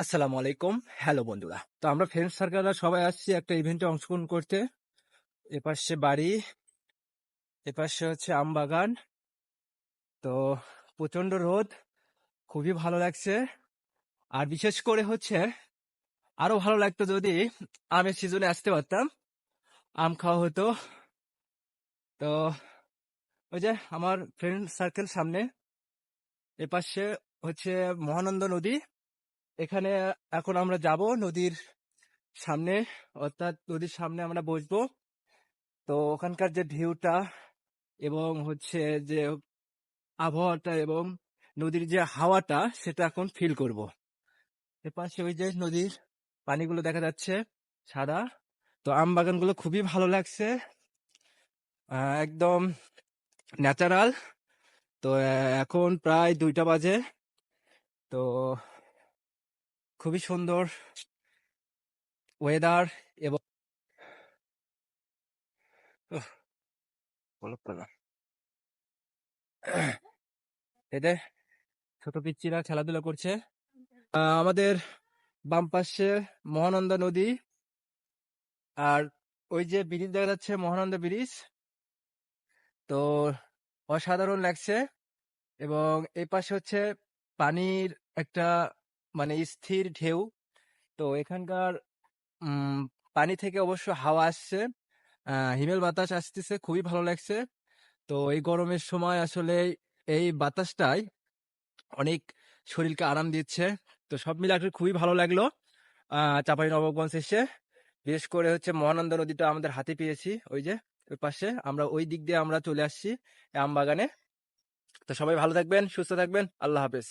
আসসালামু আলাইকুম। হ্যালো বন্ধুরা। তো আমরা ফ্রেন্ড সার্কেলরা সবাই আসছি একটা ইভেন্টে অংশগ্রহণ করতে। এপাশে বাড়ি, এপাশে হচ্ছে আম বাগান। তো প্রচণ্ড রোদ, খুবই ভালো লাগছে। আর বিশেষ করে হচ্ছে আরও ভালো লাগতো যদি আমের সিজনে আসতে পারতাম, আম খাওয়া হতো। তো ওই যে আমার ফ্রেন্ড সার্কেল সামনে, এপাশে হচ্ছে মহানন্দ নদী। এখানে এখন আমরা যাব নদীর সামনে, অর্থাৎ নদীর সামনে আমরা বসবো। তো ওখানকার যে ঢেউটা এবং হচ্ছে যে আবহাওয়াটা এবং নদীর যে হাওয়াটা, সেটা এখন ফিল করব। এপাশে ওই যে নদীর পানিগুলো দেখা যাচ্ছে সাদা। তো আম বাগানগুলো খুবই ভালো লাগছে। একদম ন্যাচারাল তো এখন প্রায় দুইটা বাজে। তো খুবই সুন্দর ওয়েদার এবং। এতে ছোট পিচ্চিরা খেলাধুলা করছে আমাদের বাম পাশে মহানন্দা নদী আর ওই যে ব্রিজ দেখা যাচ্ছে, মহানন্দা ব্রিজ তো অসাধারণ লাগছে এবং এই পাশে হচ্ছে পানির একটা মানে স্থির ঢেউ। তো এখানকার পানি থেকে অবশ্য হাওয়া আসছে হিমেল বাতাস আসতেছে, খুবই ভালো লাগছে। তো এই গরমের সময় আসলে এই বাতাসটাই অনেক শরীরকে আরাম দিচ্ছে। তো সব মিলে আসলে খুবই ভালো লাগল চাপাই নবাবগঞ্জ এসে। বিশেষ করে হচ্ছে মহানন্দ নদীটা আমাদের হাতে পেয়েছি, ওই যে, ওই পাশে। আমরা ওই দিক দিয়ে আমরা চলে আসছি আম বাগানে তো সবাই ভালো থাকবেন, সুস্থ থাকবেন, আল্লাহ হাফেজ।